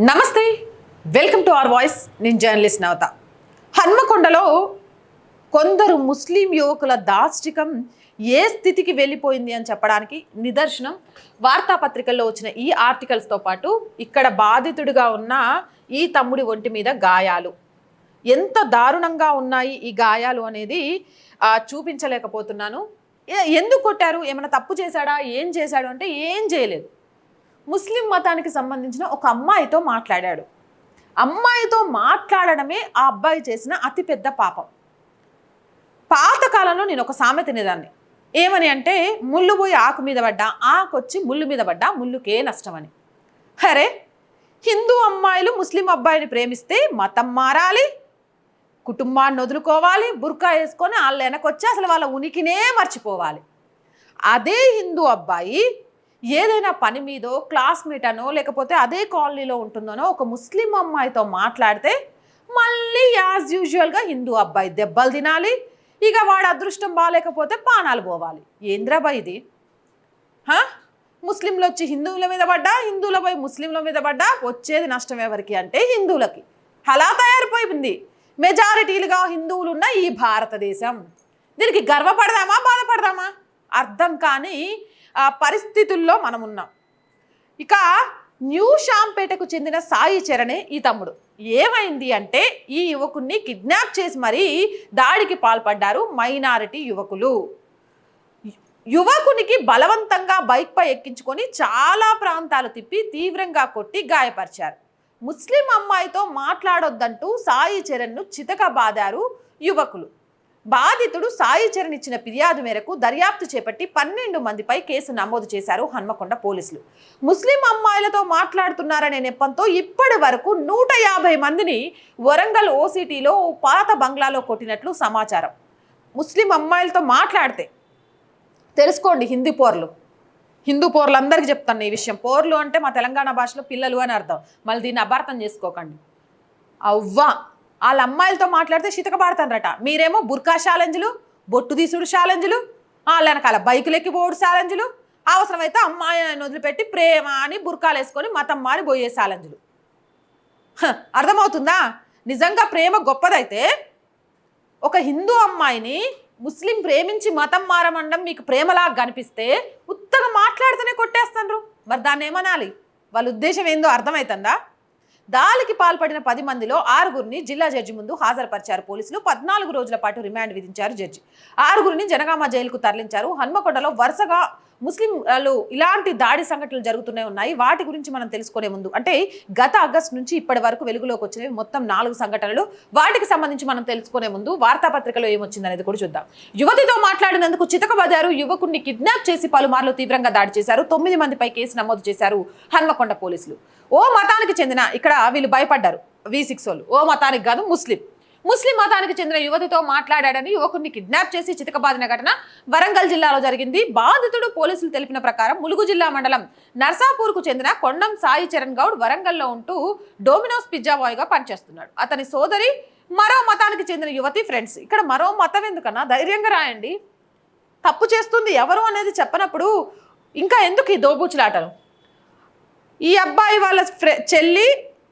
నమస్తే welcome to our voice. నేను journalist Navata. హన్మకొండలో కొందరు ముస్లిం యువకుల దాష్టికం ఏ స్థితికి వెళ్ళిపోయింది అని చెప్పడానికి నిదర్శనం. వార్తాపత్రికల్లో వచ్చిన ఈ ఆర్టికల్స్తో పాటు ఇక్కడ బాధితుడిగా ఉన్న ఈ తమ్ముడి ఒంటి మీద గాయాలు. ఎంత దారుణంగా ఉన్నాయి ఈ గాయాలు అనేది చూపించలేకపోతున్నాను. ఎందుకు కొట్టారు? ఏమైనా తప్పు చేశాడా? ఏం చేశాడు? అంటే ఏం చేయలేదు. ముస్లిం మతానికి సంబంధించిన ఒక అమ్మాయితో మాట్లాడాడు. అమ్మాయితో మాట్లాడడమే ఆ అబ్బాయి చేసిన అతిపెద్ద పాపం. పాతకాలంలో నేను ఒక సామెత తినేదాన్ని ఏమని అంటే ముళ్ళు పోయి ఆకు మీద పడ్డా ఆకు వచ్చి ముళ్ళు మీద పడ్డా ముళ్ళుకే నష్టమని. అరే హిందూ అమ్మాయిలు ముస్లిం అబ్బాయిని ప్రేమిస్తే మతం మారాలి కుటుంబాన్ని వదులుకోవాలి బుర్కా వేసుకొని వాళ్ళ వెనకొచ్చి అసలు వాళ్ళ ఉనికినే మర్చిపోవాలి. అదే హిందూ అబ్బాయి ఏదైనా పని మీదో క్లాస్మేట్ అనో లేకపోతే అదే కాలనీలో ఉంటుందనో ఒక ముస్లిం అమ్మాయితో మాట్లాడితే మళ్ళీ యాజ్ యూజువల్గా హిందూ అబ్బాయి దెబ్బలు తినాలి. ఇక వాడు అదృష్టం బాగాలేకపోతే పానాలు పోవాలి. ఏంద్రాబా ఇది? ముస్లింలు వచ్చి హిందువుల మీద పడ్డా హిందువుల పోయి ముస్లింల మీద పడ్డా? వచ్చేది నష్టం ఎవరికి అంటే హిందువులకి. అలా తయారైపోయింది. మెజారిటీలుగా హిందువులు ఉన్న ఈ భారతదేశం. దీనికి గర్వపడదామా బాధపడదామా? అర్థం కానీ పరిస్థితుల్లో మనం ఉన్నాం ఇక న్యూ షాంపేటకు చెందిన సాయి చరణే ఈ తమ్ముడు. ఏమైంది అంటే ఈ యువకుణ్ణి కిడ్నాప్ చేసి మరీ దాడికి పాల్పడ్డారు మైనారిటీ యువకులు. యువకునికి బలవంతంగా బైక్పై ఎక్కించుకొని చాలా ప్రాంతాలు తిప్పి తీవ్రంగా కొట్టి గాయపరిచారు. ముస్లిం అమ్మాయితో మాట్లాడొద్దంటూ సాయి చరణ్ను చితకబాదారు యువకులు. బాధితుడు సాయి చరణ్ ఇచ్చిన ఫిర్యాదు మేరకు దర్యాప్తు చేపట్టి పన్నెండు మందిపై కేసు నమోదు చేశారు హన్మకొండ పోలీసులు. ముస్లిం అమ్మాయిలతో మాట్లాడుతున్నారనే నెపంతో ఇప్పటి వరకు నూట యాభై మందిని వరంగల్ ఓసిటీలో ఓ పాత బంగ్లాలో కొట్టినట్లు సమాచారం. ముస్లిం అమ్మాయిలతో మాట్లాడితే తెలుసుకోండి హిందీ పోర్లు. హిందూ పోర్లు అందరికీ చెప్తాను ఈ విషయం. పోర్లు అంటే మా తెలంగాణ భాషలో పిల్లలు అని అర్థం. మళ్ళీ దీన్ని అపార్థం చేసుకోకండి. అవ్వా! వాళ్ళ అమ్మాయిలతో మాట్లాడితే చితకబాడతానరట మీరేమో బుర్కా ఛాలెంజ్లు బొట్టు తీసుడు ఛాలెంజ్లు వాళ్ళ వెనకాల బైకులు ఎక్కిపోడు ఛాలెంజ్లు అవసరమైతే అమ్మాయిని వదిలిపెట్టి ప్రేమ అని బుర్కాలు వేసుకొని మతం మారి పోయే ఛాలెంజ్లు. అర్థమవుతుందా? నిజంగా ప్రేమ గొప్పదైతే ఒక హిందూ అమ్మాయిని ముస్లిం ప్రేమించి మతం మారమండం మీకు ప్రేమలాగా కనిపిస్తే ఉత్తగా మాట్లాడితేనే కొట్టేస్తాను మరి దాన్ని ఏమనాలి వాళ్ళ ఉద్దేశం ఏందో అర్థమవుతుందా దాలికి పాల్పడిన పది మందిలో ఆరుగురిని జిల్లా జడ్జి ముందు హాజరుపరిచారు పోలీసులు. పద్నాలుగు రోజుల పాటు రిమాండ్ విధించారు జడ్జి. ఆరుగురిని జనగామ జైలుకు తరలించారు. హన్మకొండలో వరుసగా ముస్లింలు ఇలాంటి దాడి సంఘటనలు జరుగుతూనే ఉన్నాయి. వాటి గురించి మనం తెలుసుకునే ముందు అంటే గత ఆగస్టు నుంచి ఇప్పటి వరకు వెలుగులోకి వచ్చినవి మొత్తం నాలుగు సంఘటనలు. వాటికి సంబంధించి మనం తెలుసుకునే ముందు వార్తాపత్రికలో ఏమొచ్చిందనేది కూడా చూద్దాం. యువతితో మాట్లాడినందుకు చితకబదారు యువకుడిని కిడ్నాప్ చేసి పలుమార్లు తీవ్రంగా దాడి చేశారు. తొమ్మిది మందిపై కేసు నమోదు చేశారు హన్మకొండ పోలీసులు. ఓ మతానికి చెందిన ఇక్కడ వీళ్ళు భయపడ్డారు. వి సిక్స్ వాళ్ళు. ఓ మతానికి కాదు ముస్లిం. ముస్లిం మతానికి చెందిన యువతితో మాట్లాడాడని యువకుడిని కిడ్నాప్ చేసి చితకబాదిన ఘటన వరంగల్ జిల్లాలో జరిగింది. బాధితుడు పోలీసులు తెలిపిన ప్రకారం ములుగు జిల్లా మండలం నర్సాపూర్కు చెందిన కొండం సాయి చరణ్ గౌడ్ వరంగల్లో ఉంటూ డోమినోస్ పిజ్జా బాయ్గా పనిచేస్తున్నాడు. అతని సోదరి మరో మతానికి చెందిన యువతి ఫ్రెండ్స్. ఇక్కడ మరో మతం ఎందుకన్నా? ధైర్యంగా రాయండి. తప్పు చేస్తుంది ఎవరు అనేది చెప్పనప్పుడు ఇంకా ఎందుకు ఈ దోబూచులాటలు? ఈ అబ్బాయి వాళ్ళ ఫ్రె చెల్లి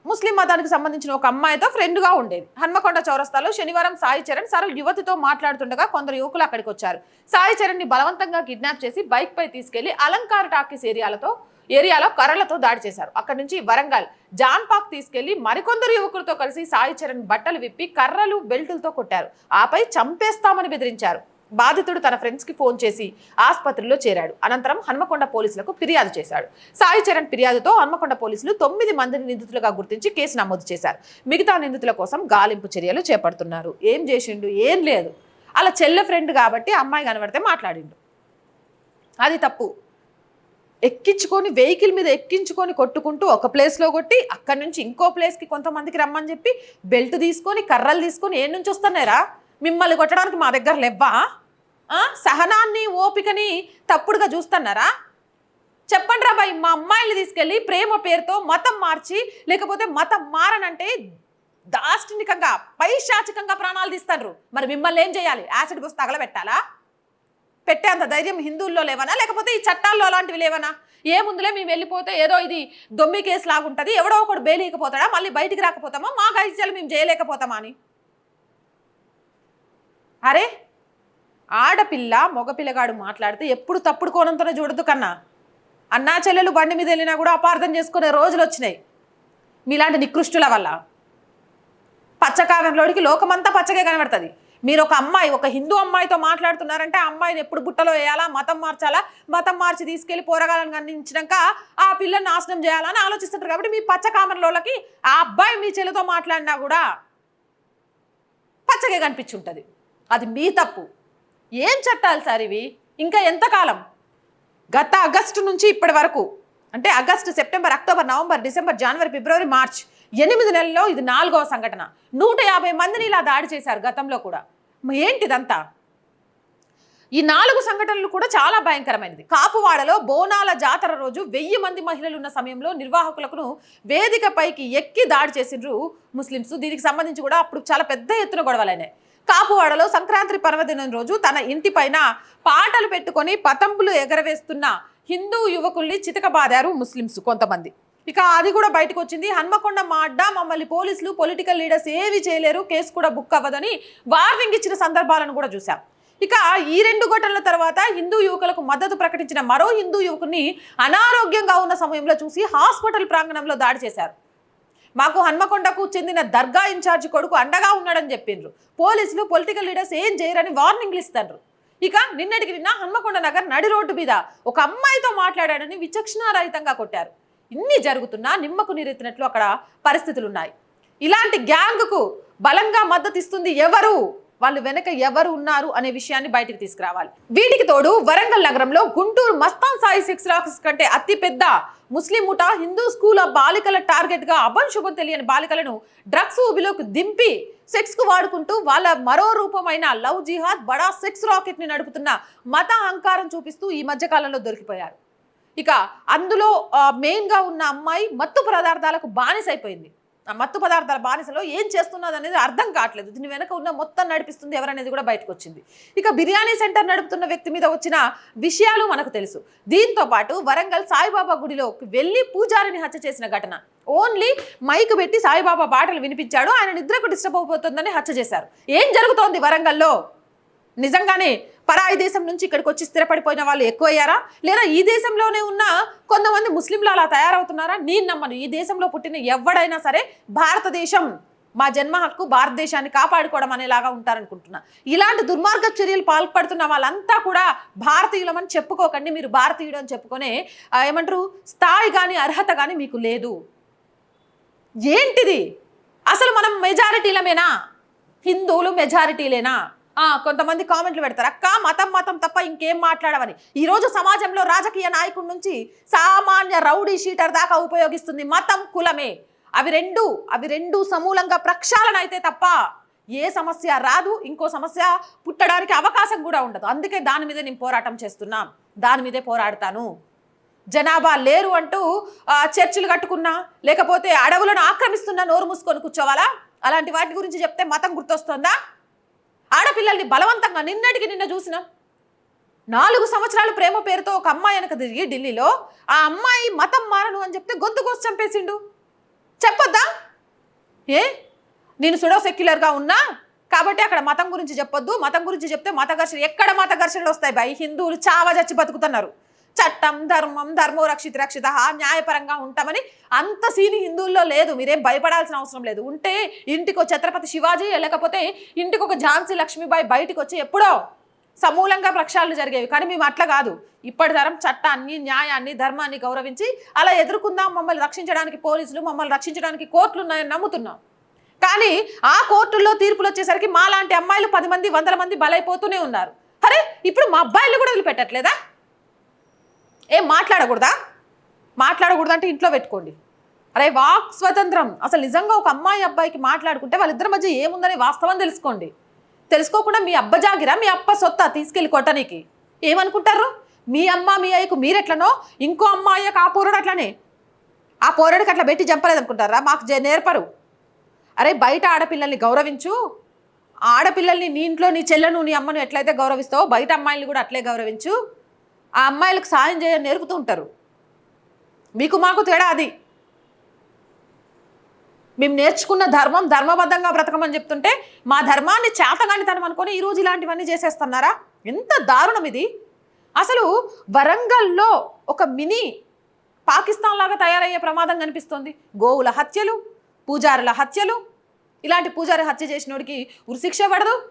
ముస్లిం మతానికి సంబంధించిన ఒక అమ్మాయితో ఫ్రెండ్గా ఉండేది. హన్మకొండ చౌరస్తాలో శనివారం సాయి చరణ్ సరళ యువతితో మాట్లాడుతుండగా కొందరు యువకులు అక్కడికి వచ్చారు. సాయి చరణ్ని బలవంతంగా కిడ్నాప్ చేసి బైక్ పై తీసుకెళ్ళి అలంకార టాకీస్ ఏరియాలతో ఏరియాలో కర్రలతో దాడి చేశారు. అక్కడి నుంచి వరంగల్ జాన్ పాక్ తీసుకెళ్ళి మరికొందరు యువకులతో కలిసి సాయి చరణ్ బట్టలు విప్పి కర్రలు బెల్టులతో కొట్టారు. ఆపై చంపేస్తామని బెదిరించారు. బాధితుడు తన ఫ్రెండ్స్కి ఫోన్ చేసి ఆసుపత్రిలో చేరాడు. అనంతరం హన్మకొండ పోలీసులకు ఫిర్యాదు చేశాడు. సాయి చరణ్ ఫిర్యాదుతో హన్మకొండ పోలీసులు తొమ్మిది మందిని నిందితులుగా గుర్తించి కేసు నమోదు చేశారు. మిగతా నిందితుల కోసం గాలింపు చర్యలు చేపడుతున్నారు. ఏం చేసిండు? ఏం లేదు. అలా చెల్లె ఫ్రెండ్ కాబట్టి అమ్మాయి కనబడితే మాట్లాడిండు. అది తప్పు. ఎక్కించుకొని వెహికల్ మీద ఎక్కించుకొని కొట్టుకుంటూ ఒక ప్లేస్లో కొట్టి అక్కడి నుంచి ఇంకో ప్లేస్కి కొంతమందికి రమ్మని చెప్పి బెల్ట్ తీసుకొని కర్రలు తీసుకొని ఏం నుంచి వస్తున్నారా మిమ్మల్ని కొట్టడానికి మా దగ్గర లెవ్వా? సహనాన్ని ఓపికని తప్పుడుగా చూస్తున్నారా? చెప్పండి రా బాయ్ మా అమ్మాయిలు తీసుకెళ్ళి ప్రేమ పేరుతో మతం మార్చి లేకపోతే మతం మారనంటే దాష్టినికంగా పైశాచికంగా ప్రాణాలు తీస్తారు మరి మిమ్మల్ని ఏం చేయాలి? యాసిడ్ బస్ తగలబెట్టాలా పెట్టేంత ధైర్యం హిందువుల్లో లేవనా? లేకపోతే ఈ చట్టాల్లో అలాంటివి లేవనా? ఏముందులే మేము వెళ్ళిపోతే ఏదో ఇది దొమ్మి కేసు లాగుంటుంది ఎవడో ఒకడు బెయిలీకపోతాడా మళ్ళీ బయటికి రాకపోతామా? మా గైత్యాలు మేము చేయలేకపోతామా అని. అరే! ఆడపిల్ల మగపిల్లగాడు మాట్లాడితే ఎప్పుడు తప్పుడు కోణంతోనే చూడదు కన్నా. అన్నా చెల్లెలు బండి మీద వెళ్ళినా కూడా అపార్థం చేసుకునే రోజులు వచ్చినాయి. మీలాంటి నికృష్టుల వల్ల. పచ్చకావ్యంలోడికి లోకమంతా పచ్చగా కనబడుతుంది. మీరు ఒక అమ్మాయి ఒక హిందూ అమ్మాయితో మాట్లాడుతున్నారంటే ఆ అమ్మాయిని ఎప్పుడు బుట్టలో వేయాలా మతం మార్చాలా మతం మార్చి తీసుకెళ్ళి పోరగాలను అందించినాక ఆ పిల్లని నాశనం చేయాలని ఆలోచిస్తుంటారు కాబట్టి మీ పచ్చ కామర్లోకి ఆ అబ్బాయి మీ చెల్లితో మాట్లాడినా కూడా పచ్చగా కనిపించుంటుంది. అది మీ తప్పు. ఏం చట్టాలు సార్ ఇవి? ఇంకా ఎంతకాలం గత ఆగస్టు నుంచి ఇప్పటి వరకు అంటే August September October November December జనవరి ఫిబ్రవరి మార్చ్ ఎనిమిది నెలల్లో ఇది నాలుగవ సంఘటన. నూట యాభై మందిని ఇలా దాడి చేశారు గతంలో కూడా. ఏంటిదంతా? ఈ నాలుగు సంఘటనలు కూడా చాలా భయంకరమైనది. కాపువాడలో బోనాల జాతర రోజు వెయ్యి మంది మహిళలు ఉన్న సమయంలో నిర్వాహకులకు వేదికపైకి ఎక్కి దాడి చేసిండ్రు ముస్లింస్ దీనికి సంబంధించి కూడా అప్పుడు చాలా పెద్ద ఎత్తున గొడవలైనాయి. కాపువాడలో సంక్రాంతి పర్వదినం రోజు తన ఇంటి పైన పాటలు పెట్టుకొని పతంబులు ఎగరవేస్తున్న హిందూ యువకుల్ని చితకబాదారు ముస్లింస్ కొంతమంది. ఇక అది కూడా బయటకు వచ్చింది. హన్మకొండ మా అడ్డా మమ్మల్ని పోలీసులు పొలిటికల్ లీడర్స్ ఏవి చేయలేరు కేసు కూడా బుక్ అవ్వదని వార్నింగ్ ఇచ్చిన సందర్భాలను కూడా చూశాం. ఇక ఈ రెండు ఘటనల తర్వాత హిందూ యువకులకు మద్దతు ప్రకటించిన మరో హిందూ యువకుని అనారోగ్యంగా ఉన్న సమయంలో చూసి హాస్పిటల్ ప్రాంగణంలో దాడి చేశారు. మాకు హన్మకొండకు చెందిన దర్గా ఇన్ఛార్జి కొడుకు అండగా ఉన్నాడని చెప్పిండ్రు. పోలీసులు పొలిటికల్ లీడర్స్ ఏం చేయరని వార్నింగ్లు ఇస్తారు ఇక నిన్నటికి నిన్న హన్మకొండ నగర్ నడి రోడ్డు మీద ఒక అమ్మాయితో మాట్లాడాడని విచక్షణారహితంగా కొట్టారు. ఇన్ని జరుగుతున్నా నిమ్మకు నీరెత్తినట్లు అక్కడ పరిస్థితులు ఉన్నాయి ఇలాంటి గ్యాంగ్కు బలంగా మద్దతు ఇస్తుంది ఎవరు? వాళ్ళు వెనక ఎవరు ఉన్నారు అనే విషయాన్ని బయటికి తీసుకురావాలి. వీటికి తోడు వరంగల్ నగరంలో గుంటూరు మస్తాన్ సాయి సిక్స్ లాక్స్ కంటే అతిపెద్ద ముస్లిం ముఠా హిందూ స్కూల్ బాలికల టార్గెట్గా శుభం తెలియని బాలికలను డ్రగ్స్ ఊబిలోకి దింపి సెక్స్కు వాడుకుంటూ వాళ్ళ మరో రూపమైన లవ్ జిహాద్ బడా సెక్స్ రాకెట్ని నడుపుతున్న మత అహంకారం చూపిస్తూ ఈ మధ్య కాలంలో దొరికిపోయారు. ఇక అందులో మెయిన్గా ఉన్న అమ్మాయి మత్తు పదార్థాలకు బానిసైపోయింది. మత్తు పదార్థాల బానిసలో ఏం చేస్తున్నది అనేది అర్థం కావట్లేదు. దీని వెనక ఉన్న మొత్తం నడిపిస్తుంది ఎవరనేది కూడా బయటకు వచ్చింది. ఇక బిర్యానీ సెంటర్ నడుపుతున్న వ్యక్తి మీద వచ్చిన విషయాలు మనకు తెలుసు. దీంతో పాటు వరంగల్ సాయిబాబా గుడిలోకి వెళ్ళి పూజారిని హత్య చేసిన ఘటన. ఓన్లీ మైక్ పెట్టి సాయిబాబా పాటలు వినిపించాడు. ఆయన నిద్రకు డిస్టర్బ్ అయిపోతుందని హత్య చేశారు. ఏం జరుగుతోంది వరంగల్లో? నిజంగానే పరాయి దేశం నుంచి ఇక్కడికి వచ్చి స్థిరపడిపోయిన వాళ్ళు ఎక్కువయ్యారా? లేదా ఈ దేశంలోనే ఉన్న కొంతమంది ముస్లింలు అలా తయారవుతున్నారా? నేను నమ్మను. ఈ దేశంలో పుట్టిన ఎవడైనా సరే భారతదేశం మా జన్మ హక్కు భారతదేశాన్ని కాపాడుకోవడం అనేలాగా ఉంటారనుకుంటున్నా. ఇలాంటి దుర్మార్గ చర్యలు పాల్పడుతున్న వాళ్ళంతా కూడా భారతీయులమని చెప్పుకోకండి. మీరు భారతీయుడు అని చెప్పుకునే ఏమంటారు స్థాయి కానీ అర్హత కానీ మీకు లేదు. ఏంటిది? అసలు మనం మెజారిటీలమేనా? హిందువులు మెజారిటీలేనా? కొంతమంది కామెంట్లు పెడతారు అక్క మతం మతం తప్ప ఇంకేం మాట్లాడవని. ఈరోజు సమాజంలో రాజకీయ నాయకుడి నుంచి సామాన్య రౌడీ షీటర్ దాకా ఉపయోగిస్తుంది మతం కులమే. అవి రెండు అవి రెండు సమూలంగా ప్రక్షాళన అయితే తప్ప ఏ సమస్య రాదు ఇంకో సమస్య పుట్టడానికి అవకాశం కూడా ఉండదు. అందుకే దాని మీద నేను పోరాటం చేస్తున్నా దాని మీదే పోరాడతాను. జనాభా లేరు అంటూ చర్చిలు కట్టుకున్నా లేకపోతే అడవులను ఆక్రమిస్తున్నా నోరు మూసుకొని కూర్చోవాలా? అలాంటి వాటి గురించి చెప్తే మతం గుర్తొస్తుందా? ఆడపిల్లల్ని బలవంతంగా నిన్నటికి నిన్న చూసినాం నాలుగు సంవత్సరాలు ప్రేమ పేరుతో ఒక అమ్మాయి వెనక తిరిగి ఢిల్లీలో ఆ అమ్మాయి మతం మారను అని చెప్తే గొంతు కోసి చంపేసిండు. చెప్పొద్దా? ఏ? నేను సుడో సెక్యులర్గా ఉన్నా కాబట్టి అక్కడ మతం గురించి చెప్పొద్దు. మతం గురించి చెప్తే మత ఘర్షణ ఎక్కడ మత ఘర్షణలు వస్తాయి బాయ్ హిందువులు చావ చచ్చి బతుకుతున్నారు. చట్టం ధర్మం ధర్మో రక్షిత రక్షిత న్యాయపరంగా ఉంటామని అంత సీని హిందువుల్లో లేదు. మీరేం భయపడాల్సిన అవసరం లేదు. ఉంటే ఇంటికి ఛత్రపతి శివాజీ లేకపోతే ఇంటికి ఒక ఝాన్సీ లక్ష్మీబాయి బయటికి వచ్చి ఎప్పుడో సమూలంగా ప్రక్షాళన జరిగేవి. కానీ మేము అట్లా కాదు. ఇప్పటి తరం చట్టాన్ని న్యాయాన్ని ధర్మాన్ని గౌరవించి అలా ఎదుర్కొందాం. మమ్మల్ని రక్షించడానికి పోలీసులు మమ్మల్ని రక్షించడానికి కోర్టులు ఉన్నాయని నమ్ముతున్నాం. కానీ ఆ కోర్టుల్లో తీర్పులు వచ్చేసరికి మాలాంటి అమ్మాయిలు పది మంది వందల మంది బలైపోతూనే ఉన్నారు. అరే ఇప్పుడు మా అబ్బాయిలు కూడా వదిలిపెట్టట్లేదా? ఏం మాట్లాడకూడదా? మాట్లాడకూడదు అంటే ఇంట్లో పెట్టుకోండి. అరే వాక్ స్వతంత్రం. అసలు నిజంగా ఒక అమ్మాయి అబ్బాయికి మాట్లాడుకుంటే వాళ్ళిద్దరి మధ్య ఏముందని వాస్తవం తెలుసుకోండి. తెలుసుకోకుండా మీ అబ్బ జాగిరా మీ అప్ప సొత్త తీసుకెళ్ళి కొట్టనికి. ఏమనుకుంటారు? మీ అమ్మ మీ అయ్యకు మీరెట్లనో ఇంకో అమ్మాయి ఆ పోరడు అట్లనే. ఆ పోరడికి అట్లా పెట్టి చంపలేదు అనుకుంటారా మాకు నేర్పరు. అరే బయట ఆడపిల్లల్ని గౌరవించు. ఆడపిల్లల్ని నీ ఇంట్లో నీ చెల్లెను నీ అమ్మను ఎట్లయితే గౌరవిస్తావో బయట అమ్మాయిలు కూడా అట్లే గౌరవించు. ఆ అమ్మాయిలకు సాయం చేయని నేర్పుతూ ఉంటారు. మీకు మాకు తేడా అది. మేము నేర్చుకున్న ధర్మం ధర్మబద్ధంగా బ్రతకమని చెప్తుంటే మా ధర్మాన్ని చేతగానితనం అనుకొని ఈరోజు ఇలాంటివన్నీ చేసేస్తున్నారా? ఎంత దారుణం ఇది. అసలు వరంగల్లో ఒక మినీ పాకిస్తాన్ లాగా తయారయ్యే ప్రమాదం కనిపిస్తోంది. గోవుల హత్యలు పూజారుల హత్యలు ఇలాంటి పూజారి హత్య చేసినోడికి ఉరిశిక్ష పడదు.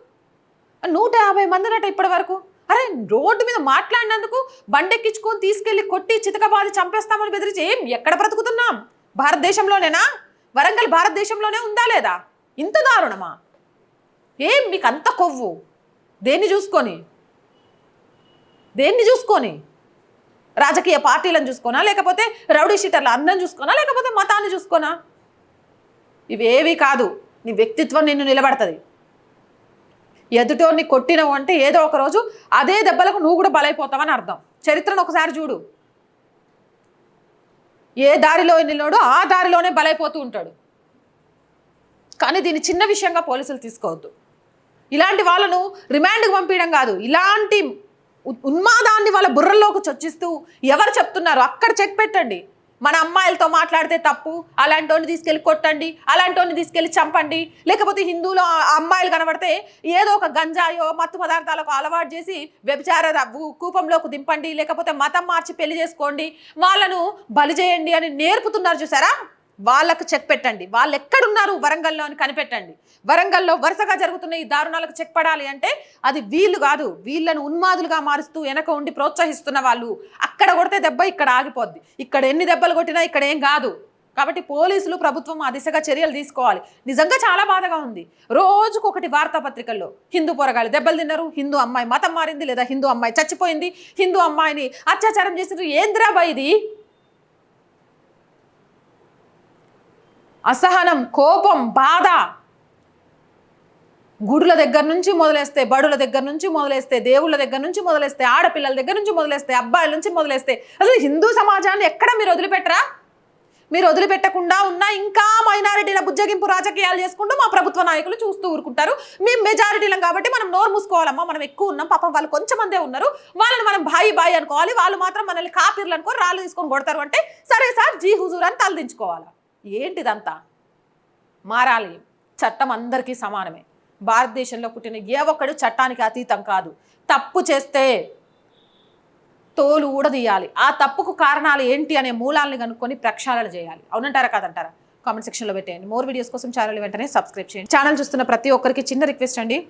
నూట యాభై మందినట ఇప్పటి వరకు అరే రోడ్డు మీద మాట్లాడినందుకు బండెక్కించుకొని తీసుకెళ్ళి కొట్టి చితకబాది చంపేస్తామని బెదిరించి ఏం? ఎక్కడ బ్రతుకుతున్నాం? భారతదేశంలోనేనా? వరంగల్ భారతదేశంలోనే ఉందా లేదా? ఇంత దారుణమా? ఏం మీకు అంత కొవ్వు? దేన్ని చూసుకొని? దేన్ని చూసుకొని? రాజకీయ పార్టీలను చూసుకోనా? లేకపోతే రౌడీ షీటర్ల అందం చూసుకోనా? లేకపోతే మతాన్ని చూసుకోనా? ఇవేవి కాదు. నీ వ్యక్తిత్వం నిన్ను నిలబడుతుంది. ఎదుటోని కొట్టినవు అంటే ఏదో ఒక రోజు అదే దెబ్బలకు నువ్వు కూడా బలైపోతావని అర్థం. చరిత్రను ఒకసారి చూడు. ఏ దారిలో నిన్నోడు ఆ దారిలోనే బలైపోతూ ఉంటాడు. కానీ దీన్ని చిన్న విషయంగా పోలీసులు తీసుకోవద్దు. ఇలాంటి వాళ్ళను రిమాండ్కి పంపించడం కాదు. ఇలాంటి ఉన్మాదాన్ని వాళ్ళ బుర్రల్లోకి చొచ్చిస్తూ ఎవరు చెప్తున్నారు అక్కడ చెక్ పెట్టండి. మన అమ్మాయిలతో మాట్లాడితే తప్పు అలాంటి వాడిని తీసుకెళ్ళి కొట్టండి అలాంటి వాడిని తీసుకెళ్ళి చంపండి. లేకపోతే హిందువులు అమ్మాయిలు కనబడితే ఏదో ఒక గంజాయో మత్తు పదార్థాలకు అలవాటు చేసి వ్యభిచార రవ్వు కూపంలోకి దింపండి లేకపోతే మతం మార్చి పెళ్ళి చేసుకోండి. వాళ్ళను బలి చేయండి అని నేర్పుతున్నారు చూసారా? వాళ్ళకు చెక్ పెట్టండి. వాళ్ళు ఎక్కడున్నారు వరంగల్లో అని కనిపెట్టండి. వరంగల్లో వరుసగా జరుగుతున్న ఈ దారుణాలకు చెక్ పడాలి అంటే అది వీళ్ళు కాదు. వీళ్ళను ఉన్మాదులుగా మారుస్తూ వెనక ఉండి ప్రోత్సహిస్తున్న వాళ్ళు అక్కడ కొడితే దెబ్బ ఇక్కడ ఆగిపోద్ది. ఇక్కడ ఎన్ని దెబ్బలు కొట్టినా ఇక్కడ ఏం కాదు. కాబట్టి పోలీసులు ప్రభుత్వం ఆ దిశగా చర్యలు తీసుకోవాలి. నిజంగా చాలా బాధగా ఉంది. రోజుకు ఒకటి వార్తాపత్రికల్లో హిందూ పోరగాళ్ళు దెబ్బలు తిన్నారు. హిందూ అమ్మాయి మతం మారింది లేదా హిందూ అమ్మాయి చచ్చిపోయింది. హిందూ అమ్మాయిని అత్యాచారం చేసినారు ఏంద్రాబాయి ఇది? అసహనం కోపం బాధ. గుడుల దగ్గర నుంచి మొదలేస్తే బడుల దగ్గర నుంచి మొదలేస్తే దేవుళ్ళ దగ్గర నుంచి మొదలేస్తే ఆడపిల్లల దగ్గర నుంచి మొదలేస్తే అబ్బాయిల నుంచి మొదలేస్తే. అసలు హిందూ సమాజాన్ని ఎక్కడ మీరు వదిలిపెట్టరా? మీరు వదిలిపెట్టకుండా ఉన్నా ఇంకా మైనారిటీల బుజ్జగింపు రాజకీయాలు చేసుకుంటూ మా ప్రభుత్వ నాయకులు చూస్తూ ఊరుకుంటారు. మేము మెజారిటీలం కాబట్టి మనం నోరు మూసుకోవాలమ్మా. మనం ఎక్కువ ఉన్నాం. పాపం వాళ్ళు కొంచెం మందే ఉన్నారు. వాళ్ళని మనం బాయి బాయి అనుకోవాలి. వాళ్ళు మాత్రం మనల్ని కాపీర్లు అనుకో రాళ్ళు తీసుకొని కొడతారు అంటే సరే సార్ జీ హుజూర్ అని తలదించుకోవాలి? ఏంటిదంతా? మారాలి. చట్టం అందరికీ సమానమే. భారతదేశంలో పుట్టిన ఏ ఒక్కడు చట్టానికి అతీతం కాదు. తప్పు చేస్తే తోలు ఊడదీయాలి. ఆ తప్పుకు కారణాలు ఏంటి అనే మూలాలను కనుక్కొని ప్రక్షాళన చేయాలి. అవునంటారా కాదంటారా? కామెంట్ సెక్షన్లో పెట్టేయండి. మోర్ వీడియోస్ కోసం ఛానల్ వెంటనే సబ్స్క్రైబ్ చేయండి. ఛానల్ చూస్తున్న ప్రతి ఒక్కరికి చిన్న రిక్వెస్ట్ అండి.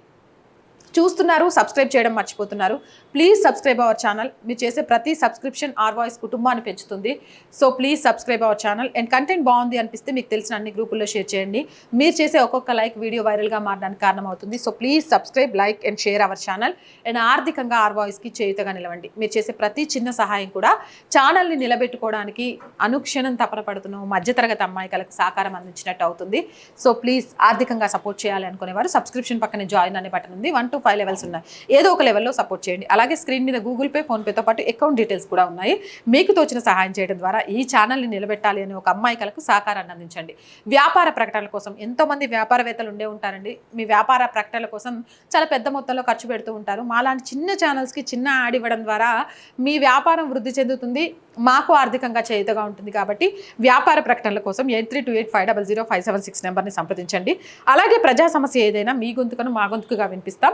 చూస్తున్నారు సబ్స్క్రైబ్ చేయడం మర్చిపోతున్నారు. ప్లీజ్ సబ్స్క్రైబ్ అవర్ ఛానల్ మీరు చేసే ప్రతి సబ్స్క్రిప్షన్ ఆర్ వాయిస్ కుటుంబాన్ని పెంచుతుంది. So please subscribe our channel and content బాగుంది అనిపిస్తే మీకు తెలిసిన అన్ని గ్రూపుల్లో షేర్ చేయండి. మీరు చేసే ఒక్కొక్క లైక్ వీడియో వైరల్గా మారడానికి కారణమవుతుంది. So please subscribe like and share our channel and ఆర్థికంగా ఆర్ వాయిస్కి చేయుతగా నిలవండి. మీరు చేసే ప్రతి చిన్న సహాయం కూడా ఛానల్ని నిలబెట్టుకోవడానికి అనుక్షణం తపన పడుతున్న మధ్యతరగతి అమ్మాయికలకు సహకారం అందించినట్టు అవుతుంది. సో ప్లీజ్ ఆర్థికంగా సపోర్ట్ చేయాలి అనుకునేవారు. సబ్స్క్రిప్షన్ పక్కనే జాయిన్ అనే బటన్ ఉంది. వన్ టు ఫైవ్ లెవెల్స్ ఉన్నాయి. ఏదో ఒక లెవెల్లో సపోర్ట్ చేయండి. అలాగే స్క్రీన్ మీద గూగుల్ పే ఫోన్పేతో పాటు అకౌంట్ డీటెయిల్స్ కూడా ఉన్నాయి. మీకు తోచిన సహాయం చేయడం ద్వారా ఈ ఛానల్ని నిలబెట్టాలి అనే ఒక అమ్మాయికలకు సహకారాన్ని అందించండి. వ్యాపార ప్రకటనల కోసం ఎంతోమంది వ్యాపారవేత్తలు ఉండే ఉంటారండి. మీ వ్యాపార ప్రకటనల కోసం చాలా పెద్ద మొత్తంలో ఖర్చు పెడుతూ ఉంటారు. మాలాంటి చిన్న ఛానల్స్కి చిన్న యాడ్ ఇవ్వడం ద్వారా మీ వ్యాపారం వృద్ధి చెందుతుంది. మాకు ఆర్థికంగా చేయుతగా ఉంటుంది కాబట్టి వ్యాపార ప్రకటనల కోసం eight three two eight five double zero five seven six నెంబర్ని సంప్రదించండి. అలాగే ప్రజా సమస్య ఏదైనా మీ గొంతుకను మా గొంతుకుగా వినిపిస్తాం.